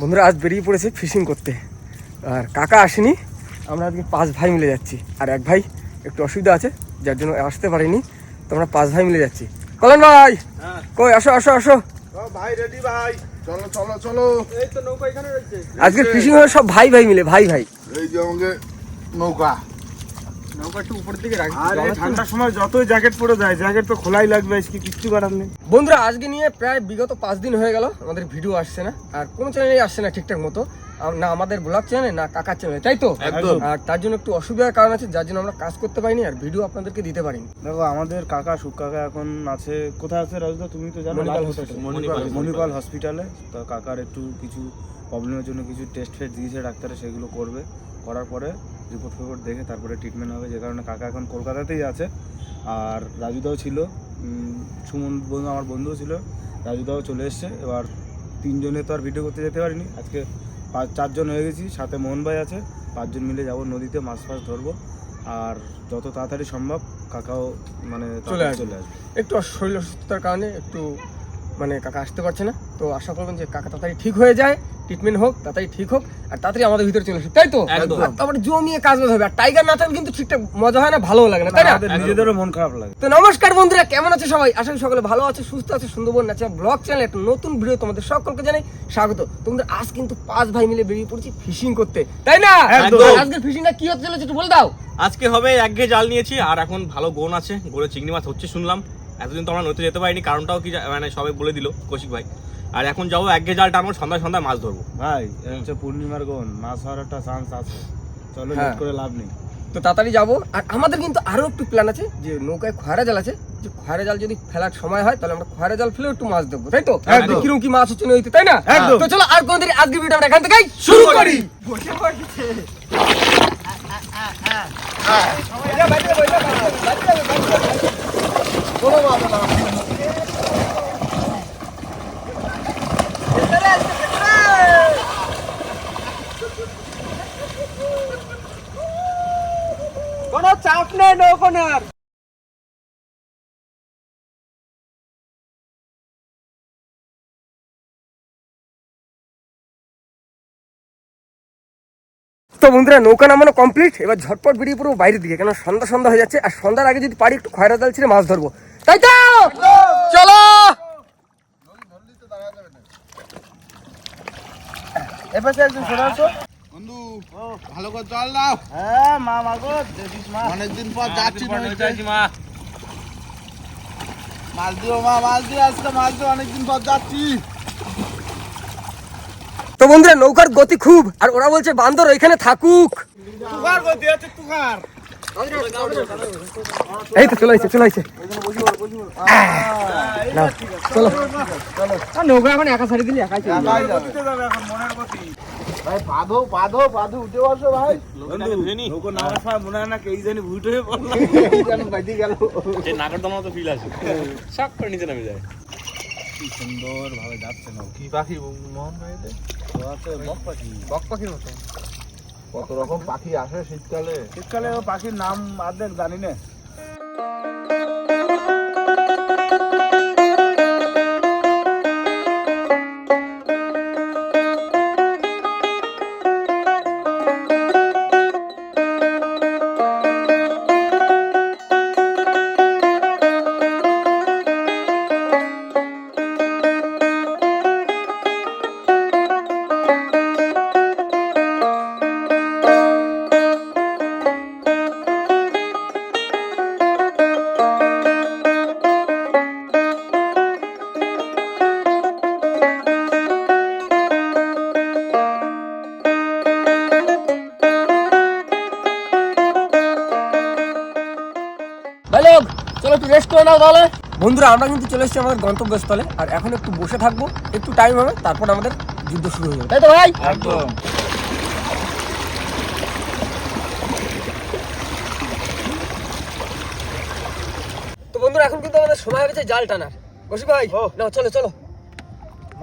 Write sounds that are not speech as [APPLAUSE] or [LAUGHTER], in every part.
বন্ধুরা আজ বেরিয়ে পড়েছে ফিশিং করতে। আর কাকা আসেনি আমরা আজকে পাঁচ ভাই মিলে যাচ্ছি। আর এক ভাই একটু অসুবিধা আছে যার জন্য আসতে পারিনি তো আমরা পাঁচ ভাই মিলে যাচ্ছি। কলেন ভাই কই আসো আসো আসো। ভাই রেডি ভাই। চলো চলো চলো। এই তো নৌকা এখানে রয়েছে। আজকে ফিশিং হবে সব ভাই ভাই মিলে ভাই ভাই। এই যে আমাকে নৌকা। ঠান্ডার সময় যতই জ্যাকেট পরে যায় জ্যাকেট তো খোলাই লাগবে আজকে কিচ্ছু করার নেই। বন্ধুরা আজকে নিয়ে প্রায় বিগত পাঁচ দিন হয়ে গেল আমাদের ভিডিও আসছে না আর কোনো চ্যানেলেই আসছে না ঠিকঠাক মতো। না আমাদের ব্লগ চ্যানেলে না কাকার চ্যানেলে তাই তো? একদম। আর তার জন্য একটু অসুবিধার কারণ আছে যার জন্য আমরা কাজ করতে পারিনি আর ভিডিও আপনাদেরকে দিতে পারিনি। দেখো আমাদের কাকা সুখ কাকা এখন আছে। কোথায় আছে রাজদা তুমি তো জানো মণিপাল হসপিটালে তো কাকার একটু কিছু প্রবলেমের জন্য কিছু টেস্ট ফেস্ট দিয়েছে ডাক্তারে সেগুলো করবে। করার পরে রিপোর্ট ফিপোর্ট দেখে তারপরে ট্রিটমেন্ট হবে যে কারণে কাকা এখন কলকাতাতেই আছে। আর রাজুদাও ছিল সুমন বন্ধু আমার বন্ধুও ছিল। রাজুদাও চলে এসছে। এবার তিনজনে তো আর ভিডিও করতে যেতে পারিনি। আজকে পাঁচ চারজন হয়ে গেছি সাথে মোহন ভাই আছে। পাঁচজন মিলে যাব নদীতে মাছ ফাছ ধরবো। আর যত তাড়াতাড়ি সম্ভব কাকাও মানে চলে চলে আসবে। একটু শরীর অসুস্থতার কারণে একটু মানে কাকা আসতে পারছে না। তো আশা করবেন যে কাকা তাড়াতাড়ি ঠিক হয়ে যায় ট্রিটমেন্ট হোক তাড়াতাড়ি ঠিক হোক আর তাড়াতাড়ি আমাদের ভিতরে চলে আসুক তাই তো? তারপরে জমিয়ে কাজ বাজ হবে আর টাইগার না থাকলে কিন্তু ঠিকঠাক মজা হয় না ভালোও লাগে না তাই না? নিজেদেরও মন খারাপ লাগে। তো নমস্কার বন্ধুরা কেমন আছে সবাই? আশা করি সকলে ভালো আছে সুস্থ আছে সুন্দরবন নাচা ব্লগ চ্যানেল একটা নতুন ভিডিও তোমাদের সকলকে জানাই স্বাগত। তোমাদের আজ কিন্তু পাঁচ ভাই মিলে বেরিয়ে পড়েছি ফিশিং করতে তাই না? আজকের ফিশিংটা কি হতে চলেছে একটু বলে দাও। আজকে হবে এক ঘে জাল নিয়েছি আর এখন ভালো গোন আছে গোলে চিংড়ি মাছ হচ্ছে শুনলাম। এতদিন তো আমরা নদীতে যেতে পারিনি কারণটাও কি মানে সবাই বলে দিল কৌশিক ভাই। আর এখন যাব এক ঘে জাল টানবো সন্ধ্যায় সন্ধ্যায় মাছ ধরবো। ভাই হচ্ছে পূর্ণিমার গন মাছ হওয়ার একটা চান্স আছে। চলো হ্যাঁ। লেট করে লাভ নেই। তো তাড়াতাড়ি যাব। আর আমাদের কিন্তু আরও একটু প্ল্যান আছে যে নৌকায় খয়রা জাল আছে যে খয়রা জাল যদি ফেলার সময় হয় তাহলে আমরা খয়রা জাল ফেলে একটু মাছ দেবো তাই তো? একদম। কীরকম কি মাছ হচ্ছে নদীতে তাই না? তো চলো আর কোন দিন আজকে ভিডিও আমরা এখান থেকে শুরু করি। বসে পড়েছে কোনো চাপ নেই তো বন্ধুরা, নৌকা নামানো কমপ্লিট এবার ঝটপট বেরিয়ে পুরো বাইরের দিকে কেন সন্ধ্যা সন্ধ্যা হয়ে যাচ্ছে। আর সন্ধ্যার আগে যদি পারি, একটু খয়রা জাল ছিঁড়ে মাছ ধরবো। তাই তো! চলো! এপাশে একজন সরে আসো। বন্ধু ভালো করে জল দাও। হ্যাঁ মা মাগো অনেকদিন পর যাচ্ছি মা মাছ দিও মা মাছ দিও আজকে মাছ দিও অনেকদিন পর যাচ্ছি। তো বন্ধুরা নৌকার গতি খুব আর ওরা বলছে বান্দর ওইখানে থাকুক। তুকার গতি আছে তুকার এই তো চলে আসছে চলে আসছে চলো। নৌকা এখন একা ছাড়ি দিলি একাই না সুন্দর ভাবে যাচ্ছে নৌকো। কি পাখি মোহন বক পাখি। বক পাখির মতো। কত রকম পাখি আসে শীতকালে? শীতকালে পাখির নাম আর্ধেক জানি না। লোক চলো একটু রেস্ট করে নাও তাহলে। বন্ধুরা আমরা কিন্তু চলে এসেছি আমাদের গন্তব্যস্থলে। আর এখন একটু বসে থাকব একটু টাইম হবে তারপর আমাদের যুদ্ধ শুরু হয়ে যাবে। তাই তো ভাই? একদম। তো বন্ধুরা এখন কিন্তু আমাদের সময় হয়ে গেছে জাল টানার। বসি ভাই। নাও চলো চলো।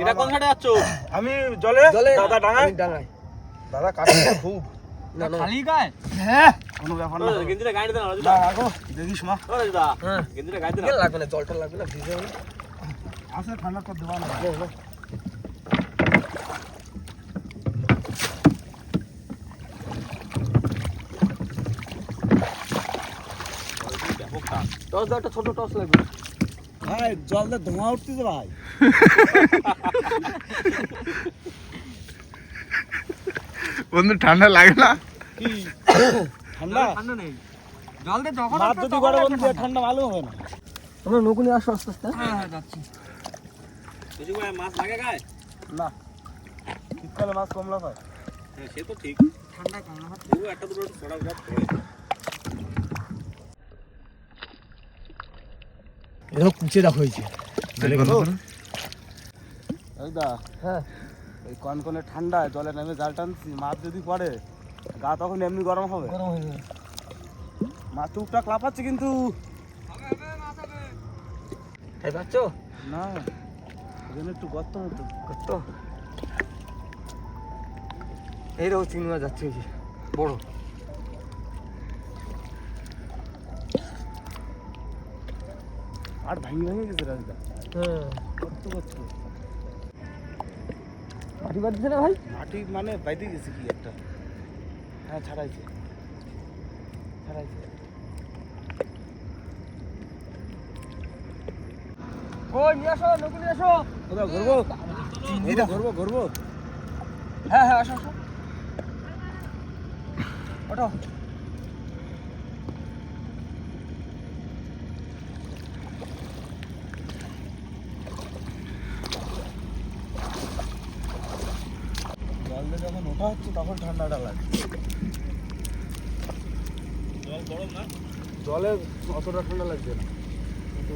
এটা কোন সাইডে যাচ্ছ? আমি জলে? জলে দাদা ডাঙায়? ডাঙায়। দাদা কাঠটা খুব। না না। খালি গায়ে? হ্যাঁ। কোনো ব্যাপার না। গেঞ্জিটা গায়ে দেন রাজুদা। লাগো দেখিস মা। হ্যাঁ। গেঞ্জিটা দেন লাগবে না জলটা লাগবে না ভিজে আসে ঠান্ডা কর দেওয়া না। হ্যাঁ, হ্যাঁ। একটা ছোট লাগবে। ভাই ধোঁয়া ভাই। বন্ধু ঠান্ডা লাগে না। ঠান্ডা ঠান্ডা নেই। জল দিয়ে যখন মাছ যদি গড়ে বন্ধু ঠান্ডা। মালুম হবে না। তোমরা নকুনি আসো আস্তে আস্তে। হ্যাঁ হ্যাঁ যাচ্ছি। কৌশিক ভাই মাছ লাগে গায়ে? না। শীতকালে মাছ কমলা পায়। হ্যাঁ সে তো ঠিক। ঠান্ডা কম না তবু একটা দুটো ছড়া বিরাট পড়ে এরকম কুচে দেখো হয়েছে। হ্যাঁ এই কনকনে ঠান্ডায় জলে নেমে জাল টানছি মাছ যদি পড়ে গা তখন এমনি গরম হবে। গরম হয়ে যাবে। মাছ টুকটাক লাফাচ্ছে কিন্তু। খাই পাচ্ছ? না এখানে একটু গর্ত মতো। কত এইরকম চিংড়ি মাছ যাচ্ছে বড়। আর ভাঙি ভেঙে গেছে রাজদা হ্যাঁ। কত করছ। মাটি বাদ দিছে না ভাই? মাটি মানে বাইতে গেছে কি একটা। হ্যাঁ ছাড়াইছে। ছাড়াইছে। ওই নিয়ে আসো নকুনি আসো। কোথাও ঘুরবো? এটা ঘুরবো ঘুরবো। হ্যাঁ হ্যাঁ আসো আসো। ওঠো। জল যখন ওঠা হচ্ছে তখন ঠান্ডাটা লাগে। জল জলে অতটা ঠান্ডা লাগছে না। কিন্তু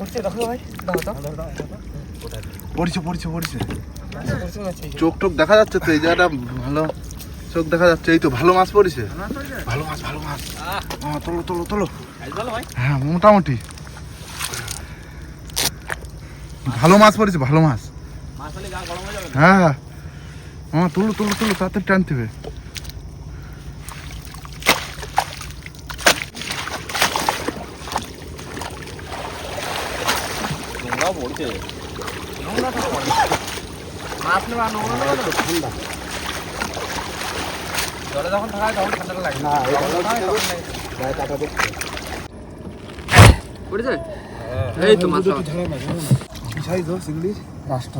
বেশি দেখো। ভাই। পড়ছে ঠিক চোখ টোক দেখা যাচ্ছে তো এই জায়গাটা ভালো। চোখ দেখা যাচ্ছে এই তো ভালো মাছ পড়েছে। ভালো মাছ ভালো মাছ। হ্যাঁ তোলো তোলো তোলো। ভাই? হ্যাঁ মোটামুটি। ভালো মাছ পড়েছে ভালো মাছ। মাছ হলে গা গরম হয়ে যাবে হ্যাঁ হ্যাঁ। হ্যাঁ তুলো তুলো তুলো তাড়াতাড়ি টানতে হবে। জলে যখন থাকা তখন লাগে না। গায়ে কাটা পড়েছে। এই তো রাষ্ট্র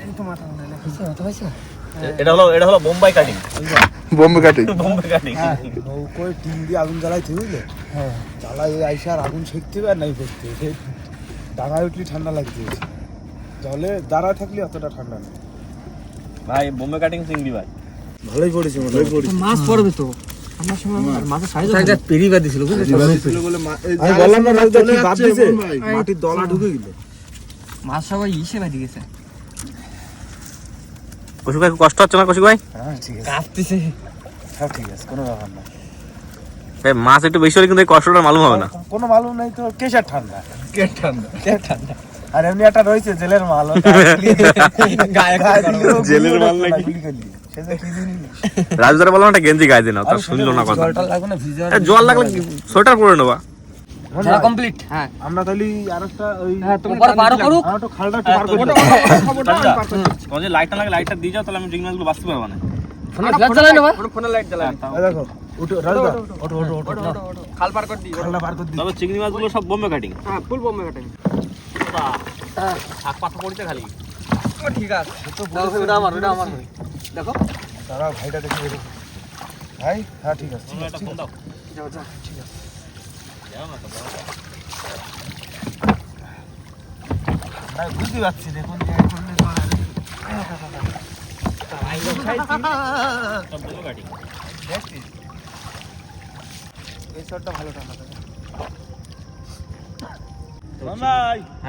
এই তো মাথা হয়েছে এটা হলো এটা হলো বোম্বাই কাটিং বোম্বে কাটি বোম্বাই কাটিং [LAUGHS] হ্যাঁ নৌকোয় টিন দিয়ে আগুন জ্বালাইতে বুঝলে হ্যাঁ। জ্বালাই আইসা আর আগুন শেখতে হবে আর নাই করতে ডাঙায় উঠলে ঠান্ডা লাগছে। জলে দাঁড়ায় থাকলে অতটা ঠান্ডা নেই ভাই বোম্বে কাটিং চিংড়ি ভাই। ভালোই পড়েছে ভালোই পড়েছে মাছ পড়বে তো। মাটির দলা ঢুকে গেল। মাছ সবাই ইসে বাদি গেছে কৌশিক ভাই কষ্ট হচ্ছে না কৌশিক ভাই? হ্যাঁ ঠিক আছে। কাঁপতেছে। সব ঠিক আছে কোনো ব্যাপার না। মাছ একটু বেশি হলে কিন্তু এই কষ্টটা মালুম হবে না। কোনো মালুম নাই তো কেসার ঠান্ডা। কে ঠান্ডা। কে ঠান্ডা। আর এমনি একটা রয়েছে জেলের মাল [LAUGHS] জেলের মাল নাকি? রাজদার বললাম একটা গেঞ্জি গায়ে দিন তা শুনলো না কথা। জল লাগলে সোয়েটার পরে নেবা। কমপ্লিট হ্যাঁ। আমরা তাহলে আরেকটা ওই হ্যাঁ তুমি পরে করুক আমার একটু খালটা একটু বার করে দাও। লাইটটা লাগে লাইটটা দিয়ে যাও তাহলে আমি ডিগনাসগুলো বাঁচতে পারব না। ফোনে ফ্ল্যাশ চালাই ভাই? ফোনে লাইট জ্বালাই দেখো উঠো রাজদা ওঠো ওঠো ওঠো খাল পার করে দিই খালটা বার করে দিই তবে চিংড়ি মাছগুলো সব বোম্বে কাটিং হ্যাঁ ফুল বোম্বে কাটে শাক পাতা পড়ছে খালি। ও ঠিক আছে। ওটা আমার ওটা আমার। দেখো। দাঁড়াও ভাইটা দেখে দেখো। ভাই হ্যাঁ ঠিক আছে তোমরা একটা ফোন দাও যাও যাও ভাই বুঝতে পারছি দেখুন তো এই শটটা ভালো ঠান্ডা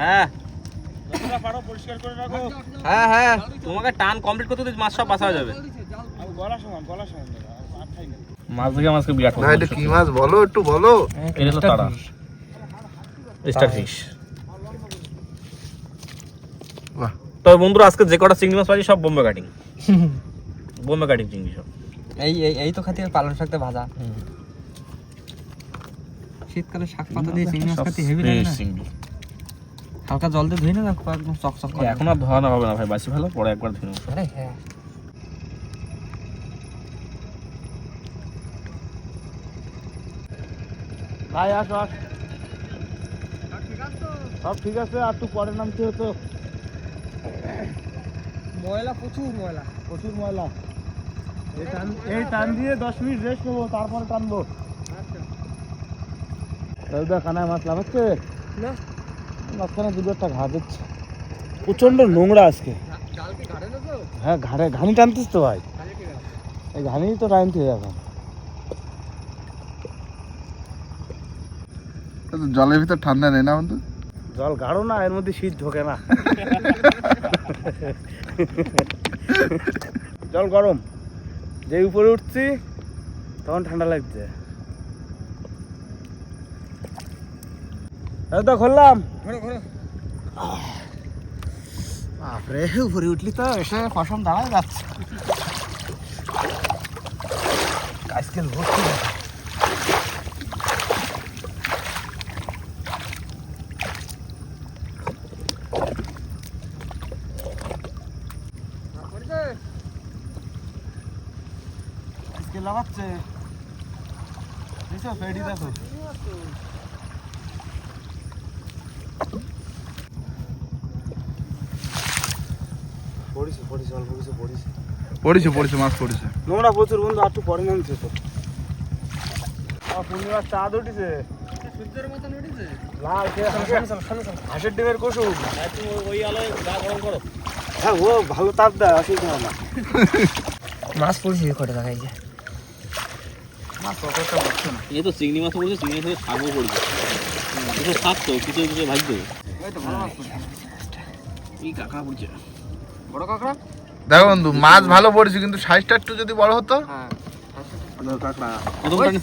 হ্যাঁ। যতটা পারো পরিষ্কার করে রাখো। হ্যাঁ হ্যাঁ। তোমাকে টান কমপ্লিট করতে মাছ সব হয়ে যাবে। গলা সমান গলা সমান মাছ মাছকে বিরাট না এটা কি মাছ? বলো একটু বলো। এটা তো তারা স্টার ফিশ বাহ। তবে বন্ধুরা আজকে যে কটা চিংড়ি মাছ পাচ্ছি সব বোম্বে কাটিং বোম্বে কাটিং চিংড়ি সব এই এই এই তো খাতি পালন শাকটা ভাজা শীতকালে শাক পাতা দিয়ে চিংড়ি মাছ খাতে হেভি লাগে না হালকা জল দিয়ে ধুই না রাখব একদম চকচক করে এখন আর ধোয়ানো হবে না ভাই বাসি ভালো পরে একবার ধুয়ে নেব আরে হ্যাঁ হাই আস আস সব ঠিক আছে আর একটু পরে নামতে হতো ময়লা প্রচুর ময়লা প্রচুর ময়লা। এই টান এই টান দিয়ে দশ মিনিট রেস্ট নেব তারপরে টানবো। দাদা খানায় মাছ লাগাচ্ছে না। মাঝখানে দুটো একটা ঘা দিচ্ছে। প্রচণ্ড নোংরা আজকে। হ্যাঁ ঘাড়ে ঘানি টানতিস তো ভাই। এই ঘানি তো টানতে এখন। জলের ভিতর ঠান্ডা নেই না বন্ধু? জল গাঢ় না এর মধ্যে শীত ঢোকে না। জল গরম। যে উপরে উঠছি তখন ঠান্ডা লাগছে। তো খুললাম। বাপরে উপরে উঠলি তো এসে পশম দাঁড়ায় যাচ্ছে। আজকে দেখো ফেডি দেখো। পড়িছে পড়িছে অল্প কিছু পড়িছে। পড়েছে পড়েছে মাছ পড়েছে। নোংরা প্রচুর বন্ধু আর একটু পরে নামছে তো। আর পূর্ণিমার চাঁদ উঠিছে। সূর্যের মতন উঠেছে? লাল হাঁসের ডিমের কুসুম। ওই আলোয় গা গরম করো। হ্যাঁ ও ভালো তাপ দেয় অসুবিধা হয় না। মাছ পড়ছে কটা দেখাই যে এই তো চিংড়ি মাছ পড়ছে চিংড়ি মাছের শাকও পড়ছে কিছু শাক তো কিছু কিছু ভাজতে এই তো মাছ পড়ছে এই কাঁকড়া পড়ছে বড় কাঁকড়া? দেখো বন্ধু মাছ ভালো পড়েছে কিন্তু সাইজটা একটু যদি বড় হতো? হ্যাঁ প্রথম টানে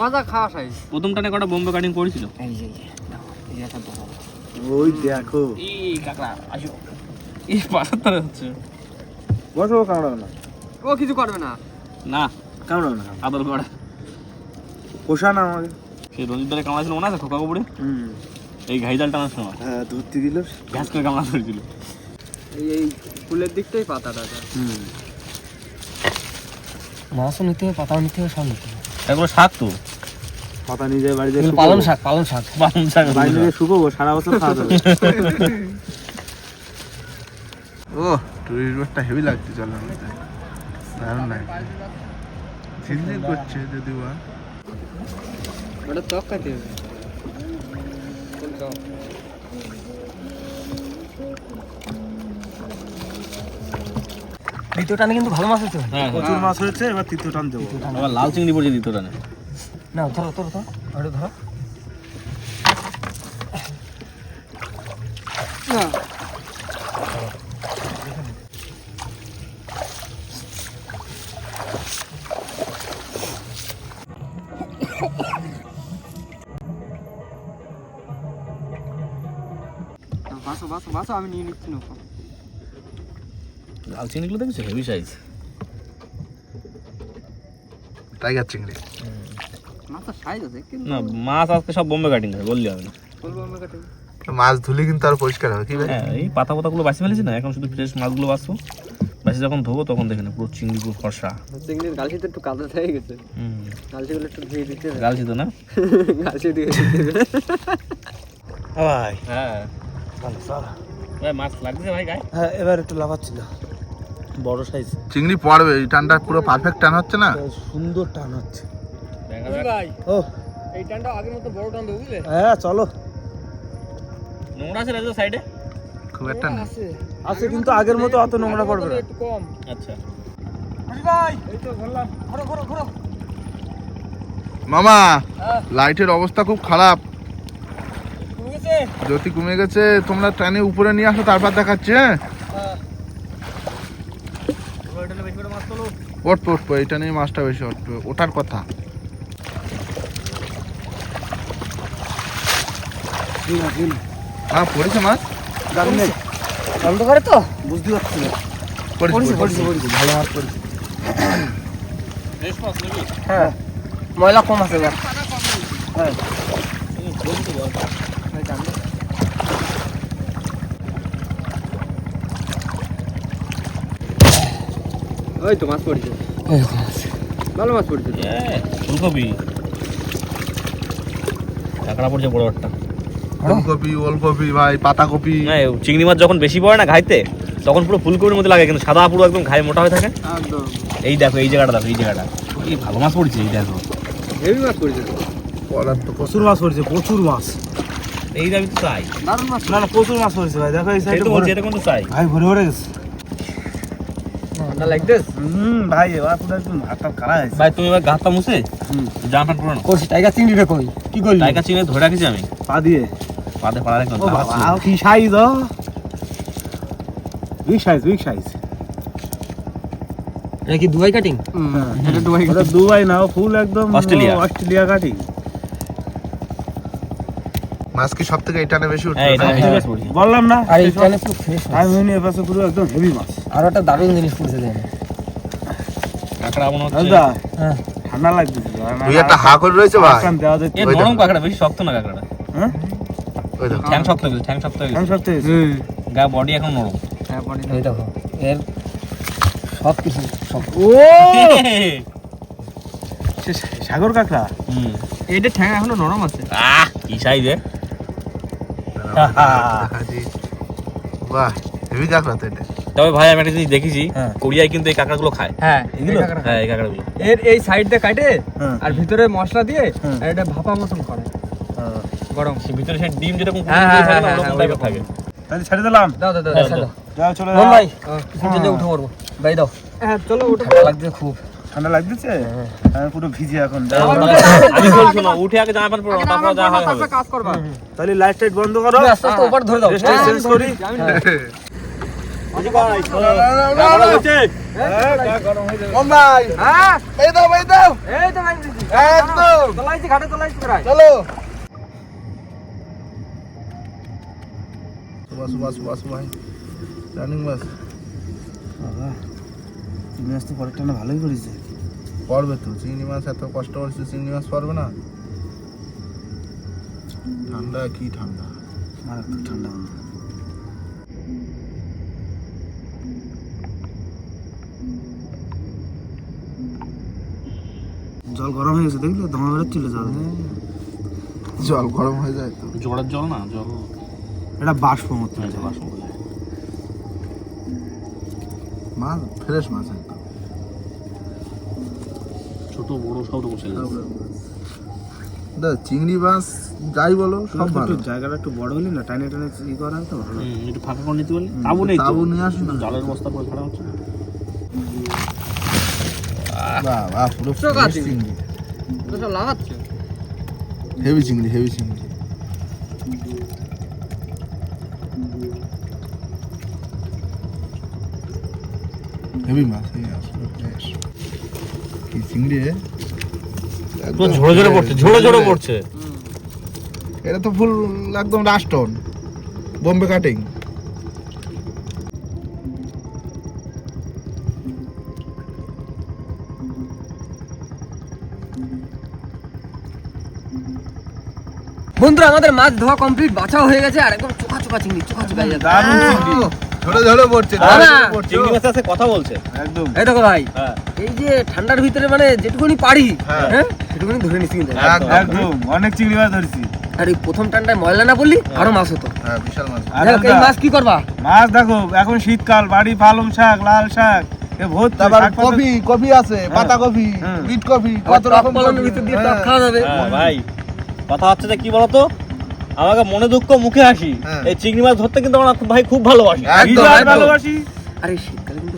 ভাজা খাওয়া সাইজ। প্রথম টানে কটা বোম্বে কাটিং করেছিল। ওই দেখো। এই কাঁকড়া আসো। এই পাথর হচ্ছে। বসো কাঁকড়া না। ও কিছু করবে না। না। কাঁকড়া না। আদর করে। পোষা না আমাকে সেই রঞ্জিত দলে কামড়া ছিল মনে আছে? খোকা হুম। এই ঘাই জাল টানার সময়। হ্যাঁ ধরতে দিল। গ্যাস করে কামড়া ধরেছিল। এই এই ফুলের দিকটাই পাতাটা হুম। মাছও নিতে হবে পাতাও নিতে হবে সব নিতে হবে। এগুলো শাক তো। পাতা নিয়ে যায় বাড়িতে পালং শাক পালং শাক। পালং শাক বাইরে দিয়ে শুকোবো সারা বছর খাওয়া যাবে। ও টুরিস্ট বোটটা হেভি লাগছে জলের মধ্যে দারুণ লাগছে। ঝিলঝিল করছে যদি বা। ওটা ত্বক কাটে হবে দ্বিতীয় টানে কিন্তু ভালো মাছ হয়েছে। হ্যাঁ প্রচুর মাছ হয়েছে এবার তৃতীয় টান দেবো। আবার লাল চিংড়ি পড়ছে দ্বিতীয় টানে। না ধরো ধরো ধরো। ওটা ধরো। বাসো বাসো বাসো আমি নিয়ে নিচ্ছি নৌকা। লাল চিংড়িগুলো দেখেছ? হেভি সাইজ টাইগার চিংড়ি। মাছের সাইজ আছে কিন্তু না মাছ আজকে সব বোম্বে কাটিং হবে বললি হবে না। বলব আমরা মাছ ধুলে কিন্তু আর পরিষ্কার হবে কি ভাই? হ্যাঁ এই পাতা পাতাগুলো বাছি ফেলেছি না এখন শুধু ফ্রেশ মাছগুলো বাঁচবো বাসি যখন ধোবো তখন দেখে না পুরো চিংড়ি পুরো ফর্সা। চিংড়ির গালসি তো একটু কাদা হয়ে গেছে। হুম। গালসিগুলো একটু ধুয়ে দিতে হবে। গালছি তো না? [LAUGHS] গালসি দিয়ে দিতে ভাই হ্যাঁ। ভালো চল। ভাই মাছ লাগছে ভাই গায়ে? হ্যাঁ এবার একটু লাফাচ্ছিল বড় সাইজ চিংড়ি পড়বে এই টানটা পুরো পারফেক্ট টান হচ্ছে না? সুন্দর টান হচ্ছে। ভাই ও। এই টানটা আগের মতো বড় টান বুঝলে? হ্যাঁ চলো। নোংরা আছে রাজু সাইডে খুব একটা না। আছে। আছে কিন্তু আগের মতো অত নোংরা পড়বে না। একটু কম। আচ্ছা। ভাই এই তো বললাম ঘোরো ঘোরো ঘোরো। মামা লাইটের অবস্থা খুব খারাপ। জ্যোতি কমে গেছে তোমরা ট্রেনে উপরে নিয়ে আসো তারপর দেখাচ্ছে হ্যাঁ? ওট ওট এটা নিয়ে মাছটা বেশি উঠবে ওটার কথা। হ্যাঁ পড়েছে মাছ? জানি বন্ধ করে তো বুঝতে পারছি না পড়েছে পড়েছে পড়েছে। ভালো মাছ পড়েছে। নাকি হ্যাঁ। ময়লা কম আছে এবার হ্যাঁ ওই তো মাছ পড়ছে। ভালো মাছ পড়ছে এ ফুলকপি। কাঁকড়া পড়ছে বড় একটা। ফুলকপি ওলকপি ভাই পাতাকপি। হ্যাঁ চিংড়ি মাছ যখন বেশি পড়ে না ঘাইতে তখন পুরো ফুলকপির মধ্যে লাগে কিন্তু সাদা পুরো একদম ঘায়ে মোটা হয়ে থাকে। এই দেখো এই জায়গাটা দেখো এই জায়গাটা। এই ভালো মাছ পড়ছে এই দেখো। হেভি মাছ পড়েছে প্রচুর মাছ পড়ছে প্রচুর মাছ। এই দাবি তো চাই। দারুণ মাছ। না না প্রচুর মাছ পড়ছে ভাই দেখো এই সাইডে তো বলছি এটা চাই। ভাই ভরে ভরে গেছে। ঠান্ডা লাগছে হুম ভাই এবার পুরো একদম হাত টাত হয়েছে। ভাই তুমি এবার গাছটা মুছে? জামা প্যান্ট পরে করছি টাইগার চিংড়িটা কই? কি করলি? টাইগার চিংড়ি ধরে রাখিছি আমি। পা দিয়ে। পাতে পাড়া রাখলাম বাবা কি সাইজ ও? বিগ সাইজ বিগ সাইজ এটা কি দুবাই কাটিং এটা দুবাই দুবাই না ফুল একদম অস্ট্রেলিয়া। অস্ট্রেলিয়া কাটিং মাছ কি সব থেকে এটা বেশি উঠছে হ্যাঁ এটা না? বেশি মাছ পড়ছে বললাম না আর এইখানে পুরো ফ্রেশ আমি মনে এপাশে পুরো একদম হেভি মাছ। আর একটা দারুণ জিনিস পড়ছে দেন কাঁকড়া মনে হচ্ছে। দাদা হ্যাঁ। ঠান্ডা লাগছে দুই একটা হা করে রয়েছে ভাই। এ নরম। কাঁকড়া বেশি শক্ত না কাঁকড়াটা। হ্যাঁ? ওই দেখো। ঠ্যাং শক্ত হয়ে গেছে ঠ্যাং শক্ত হয়ে আমি গেছে। সত্যি গা বডি এখন নরম। এই দেখো এর সব কিছু সব ও! সাগর কাঁকড়া? হুম। এইটা ঠ্যাং এখনও নরম আছে। আহ কি সাইজে আর ভিতরে মশলা দিয়ে এটা মতন করে গরম ভিতরে সে ডিম হ্যাঁ, চলে খুব ঠান্ডা লাগতেছে? আমি পুরো ভিজে এখন। আমি বলছি না উঠে আগে জামা প্যান্ট পরো তারপর যা হবে। কাজ করবা। তাহলে লাইট টাইট বন্ধ করো। আস্তে আস্তে উপর ধরে দাও। Rest চেঞ্জ করি। হ্যাঁ। চলো রানিং বাস বাবা তুমি আসতে পরেরটা না ভালোই করেছে। পড়বে তো চিংড়ি মাছ এত কষ্ট করছে চিংড়ি মাছ পড়বে না? ঠান্ডা কি ঠান্ডা? মারাত্মক ঠান্ডা। জল গরম হয়ে গেছে দেখলে? ধোঁয়া বেরোচ্ছিল জল। জল গরম হয়ে যায় তো। জলের জল না জল এটা বাষ্প মতো হ্যাঁ, বাষ্প হয়ে মাছ ফ্রেশ মাছ একদম। ছোট বড় সব রকম ছেলে দা চিংড়ি মাছ যাই বলো সব ভালো। জায়গাটা একটু বড় হলে না টানে টানে ই করা তো ভালো। একটু ফাঁকা করে নিতে পারলি তাবু নেই তো? তাবু নিয়ে আসুন না। জলের বস্তা করে ছাড়া হচ্ছে। বাহ বাহ পুরো চোখ fresh আছে। চিংড়ি। তো লাগাচ্ছে। হেভি চিংড়ি হেভি চিংড়ি। হেভি মাছ হেভি মাছ পুরো fresh। কি চিংড়ি পুরো ঝোড়ো ঝোড়ো পড়ছে ঝোড়ো ঝোড়ো পড়ছে। এটা তো ফুল একদম রাস্টন বোম্বে কাটিং বন্ধুরা আমাদের মাছ ধোয়া কমপ্লিট বাছাও হয়ে গেছে আর একদম চোখা চোখা চিংড়ি চোখা চোখা দারুণ চিংড়ি। ঝরে পড়ছে। চিংড়ি মাছের সাথে কথা বলছে। একদম। এই দেখো ভাই। হ্যাঁ। এই যে ঠান্ডার ভিতরে মানে যেটুকুনি পারি হ্যাঁ। হ্যাঁ সেটুকুনি ধরে নিচ্ছি কিন্তু। একদম। অনেক চিংড়ি মাছ ধরছি। আর এই প্রথম টান্ডায় ময়লা না পড়লি আরও মাছ হতো। হ্যাঁ বিশাল মাছ। আর এই মাছ কি করবা? মাছ দেখো এখন শীতকাল বাড়ি পালং শাক লাল শাক কফি কফি আছে পাতা কফি বিট কফি কত রকম ভিতর দিয়ে টক হ্যাঁ। খাওয়া যাবে। হ্যাঁ ভাই কথা হচ্ছে যে কি বলতো? আমাকে মনে দুঃখ মুখে হাসি। হ্যাঁ। এই চিংড়ি মাছ ধরতে কিন্তু আমরা ভাই খুব ভালোবাসি। ভালোবাসি। আর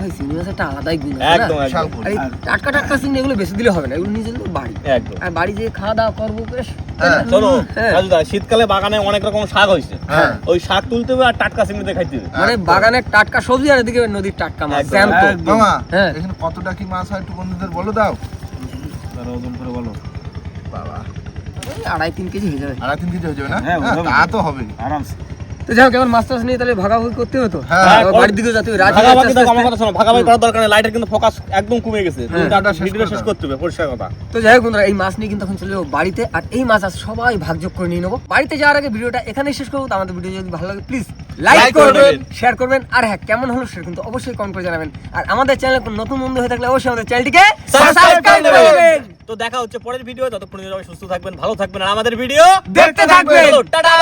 ভাই চিংড়ি মাছ একটা আলাদাই গুণ আছে একদম একদম। আর এই টাটকা টাটকা চিংড়ি এগুলো বেশি দিলে হবে না এগুলো নিজে বাড়ি। একদম। আর বাড়ি যেয়ে খাওয়া দাওয়া করব বেশ। হ্যাঁ। শোনো হ্যাঁ। রাজুদা শীতকালে বাগানে অনেক রকম শাক হয়েছে। হ্যাঁ। ওই শাক তুলতে হবে আর টাটকা চিংড়িতে খাইতে হবে। মানে। বাগানের টাটকা সবজি আর এদিকে নদীর টাটকা মাছ একদম, জ্যান্ত। একদম। মামা হ্যাঁ। এখানে কতটা কি মাছ হয় একটু বন্ধুদের বলে দাও। তারা ওজন করে বলো। বাবা। এই আড়াই তিন কেজি হয়ে যাবে। আড়াই তিন কেজি হয়ে যাবে না? হ্যাঁ, হ্যাঁ, তা তো হবে আরামসে। তো যাই হোক এবার মাছ টাছ নিয়ে তাহলে ভাগাভাগি করতে হবে তো? হ্যাঁ, বাড়ির দিকে যেতে ভাগাভাগি তো আমার কথা শোনো ভাগাভাগি করার দরকার নেই লাইটের কিন্তু ফোকাস একদম কমে গেছে। তুমি হ্যাঁ, তার শেষ ভিডিওটা করে শেষ। করতে হবে পরিষ্কার কথা। তো যাই হোক বন্ধুরা এই মাছ নিয়ে কিন্তু এখন চলে যাব বাড়িতে আর এই মাছ আজ সবাই ভাগযোগ করে নিয়ে নেব। বাড়িতে যাওয়ার আগে ভিডিওটা এখানেই শেষ করব তো আমাদের ভিডিও যদি ভালো লাগে প্লিজ লাইক করবেন। শেয়ার করবেন আর হ্যাঁ কেমন হলো সেটা কিন্তু অবশ্যই কমেন্ট করে জানাবেন। আর আমাদের চ্যানেল নতুন বন্ধু হয়ে থাকলে অবশ্যই আমাদের চ্যানেলটিকে Subscribe করে দেবেন। তো দেখা হচ্ছে পরের ভিডিও ততক্ষণ সবাই সুস্থ থাকবেন ভালো থাকবেন আর আমাদের ভিডিও দেখতে থাকবেন। টাটা!